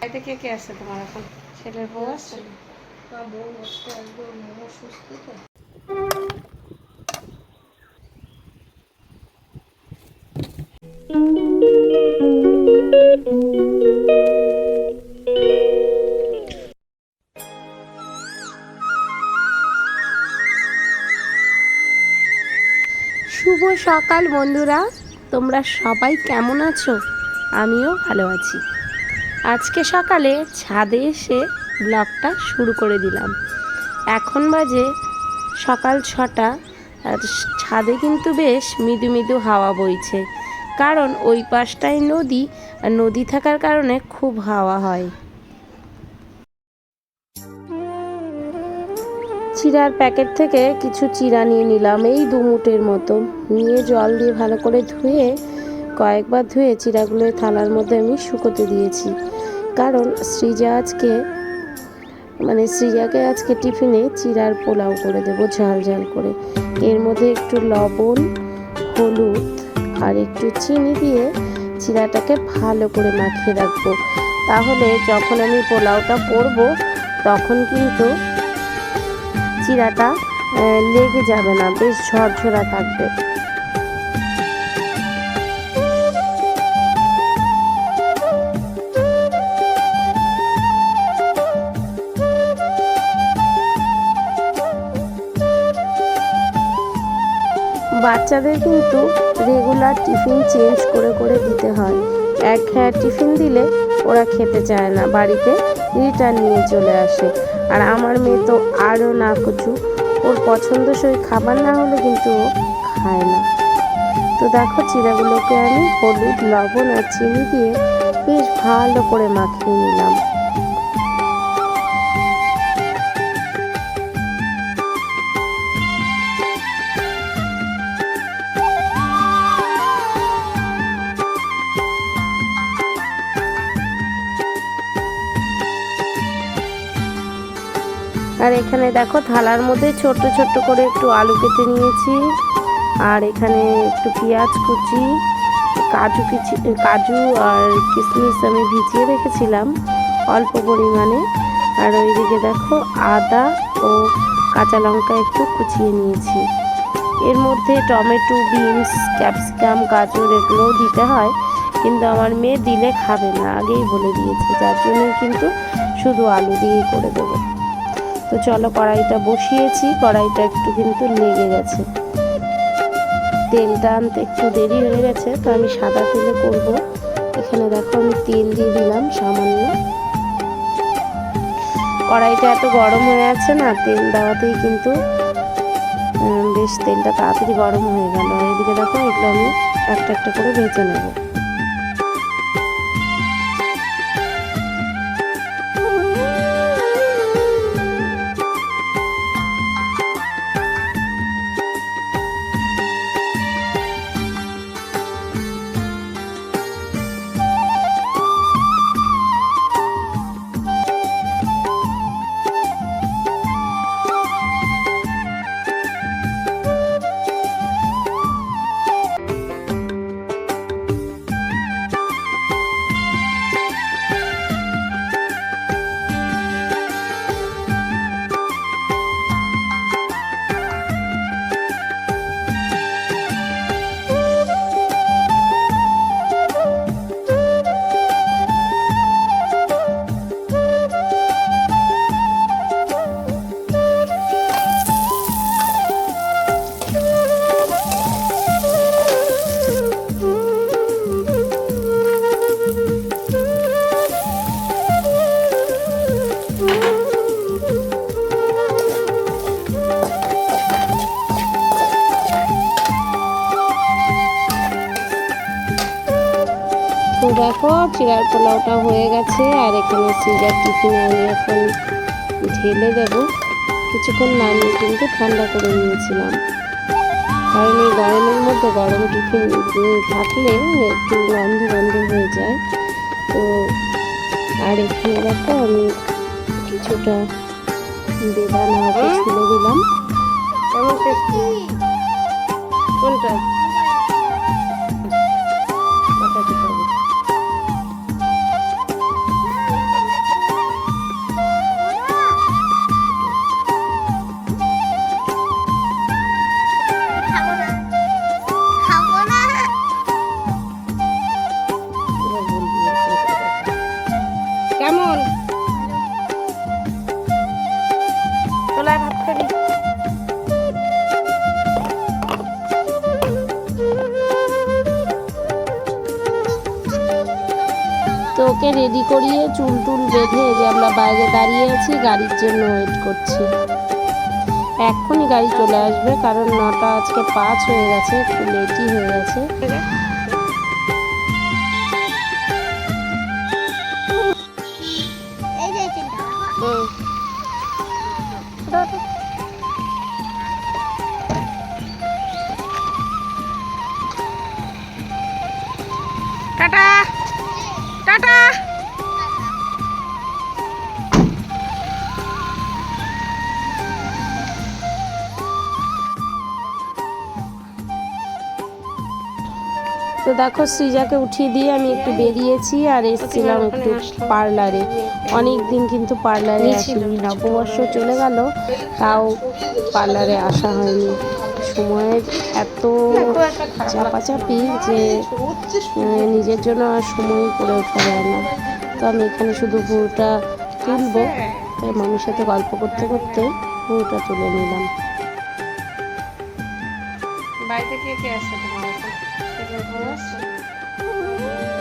বাড়িতে কে কে আছে তোমার এখন? ছেলের বউ আছে? বউ তো। শুভ সকাল বন্ধুরা। তোমরা সবাই কেমন আছো? আমিও ভালো আছি। আজকে সকালে ছাদে এসে ব্লগটা শুরু করে দিলাম। এখন বাজে সকাল ছটা ছাদে কিন্তু বেশ মৃদু মৃদু হাওয়া বইছে। কারণ ওই পাশটায় নদী, আর নদী থাকার কারণে খুব হাওয়া হয়। চিরার প্যাকেট থেকে কিছু চিরা নিয়ে নিলাম, এই দুমুটের মতো। নিয়ে জল দিয়ে ভালো করে ধুয়ে কয়েকবার ধুয়ে চিরাগুলো থালার মধ্যে আমি শুকোতে দিয়েছি। কারণ সৃজা আজকে মানে সৃজাকে আজকে টিফিনে চিরার পোলাও করে দেবো, ঝাল ঝাল করে। এর মধ্যে একটু লবণ, হলুদ আর একটু চিনি দিয়ে চিরাটাকে ভালো করে মাখিয়ে রাখব। তাহলে যখন আমি পোলাওটা করব, তখন কিন্তু চিরাটা লেগে যাবে না, বেশ ঝরঝরা থাকবে। বাচ্চাদের কিন্তু রেগুলার টিফিন চেঞ্জ করে করে দিতে হয়। এক হ্যাঁ টিফিন দিলে ওরা খেতে চায় না, বাড়িতে রিটার্ন নিয়ে চলে আসে। আর আমার মেয়ে তো আরও না কচু ওর পছন্দসই খাবার না হলে কিন্তু ও খায় না। তো দেখো চিড়াগুলোকে আমি হলুদ, লবণ আর চিনি দিয়ে বেশ ভালো করে মাখিয়ে নিলাম। আর এখানে দেখো থালার মধ্যে ছোট্ট ছোট্ট করে একটু আলু কেটে নিয়েছি। আর এখানে একটু পেঁয়াজ কুচি, কাজু কিচি, কাজু আর কিশমিশ আমি ভিজিয়ে রেখেছিলাম অল্প পরিমাণে। আর ওইদিকে দেখো আদা ও কাঁচা লঙ্কা একটু কুচিয়ে নিয়েছি। এর মধ্যে টমেটো, বিনস, ক্যাপসিকাম, গাজর এগুলোও দিতে হয়, কিন্তু আমার মেয়ে দিলে খাবে না, আগেই বলে দিয়েছে। যার জন্য কিন্তু শুধু আলু দিয়েই করে দেবো। তো চলো কড়াইটা বসিয়েছি, কড়াইটা একটু কিন্তু লেগে গেছে। তেলটা আনতে একটু দেরি হয়ে গেছে, তো আমি সাদা তেলে করব। এখানে দেখো আমি তেল দিয়ে দিলাম সামান্য। কড়াইটা এত গরম হয়ে আছে না, তেল দেওয়াতেই কিন্তু বেশ তেলটা তাড়াতাড়ি গরম হয়ে গেল। এদিকে দেখো এগুলো আমি একটা একটা করে ভেজে নেব। দেখো চিড়ার পোলাওটা হয়ে গেছে আর এখানে সিজার টিফিনে আমি এখন ঢেলে দেব। কিছুক্ষণ নামিয়ে কিন্তু ঠান্ডা করে নিয়েছিলাম। কারণ এই গরমের মধ্যে গরম টিফিন থাকলে একটু গন্ধ গন্ধ হয়ে যায়। তো আর এখানে দেখো আমি কিছুটা বেদানা ওকে ছুলে দিলাম কোনটা? তো রেডি করিয়ে চুল টুল বেঁধে যে আমরা বাইরে দাঁড়িয়ে আছি, গাড়ির জন্য ওয়েট করছি। এক্ষুনি গাড়ি চলে আসবে, কারণ নটা আজকে পাঁচ হয়ে গেছে, একটু লেটই হয়ে গেছে। তো দেখো সৃজাকে উঠিয়ে দিয়ে আমি একটু বেরিয়েছি আর এসেছিলাম একটু পার্লারে। অনেক দিন কিন্তু পার্লারে আসিনি। নববর্ষ চলে গেল তাও পার্লারে আসা হয়নি। সময়ের এত চাপাচাপি যে নিজের জন্য আর সময় করে ওঠা যায় না। তো আমি এখানে শুধু পুরোটা তুলবো। তাই মামির সাথে গল্প করতে করতে পুরোটা তুলে নিলাম। বাড়িতে কে কে আছে তোমার এখন ছেলে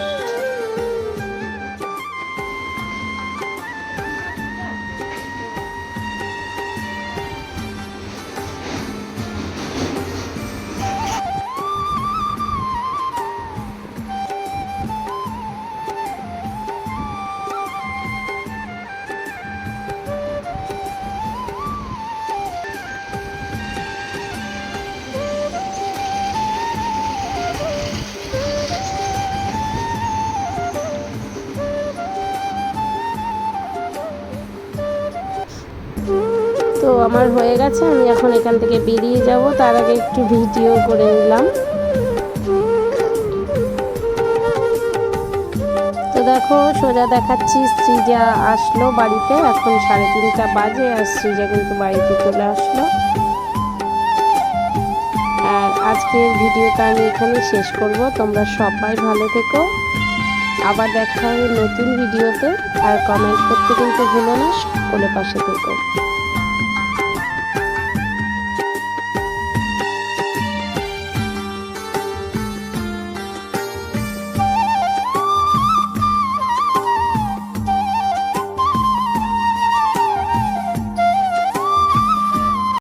আমার হয়ে গেছে, আমি এখন এখান থেকে বেরিয়ে যাব। তার আগে একটু ভিডিও করে নিলাম। তো দেখো, সোজা দেখাচ্ছি শ্রীজা আসলো বাড়িতে। এখন সাড়ে তিনটা বাজে আর শ্রীজা কিন্তু বাড়িতে চলে আসলো। আর আজকের ভিডিওটা আমি এখানে শেষ করব। তোমরা সবাই ভালো থেকো। আবার দেখা হবে নতুন ভিডিওতে। আর কমেন্ট করতে কিন্তু ভুলো না, সকলে পাশে থেকো।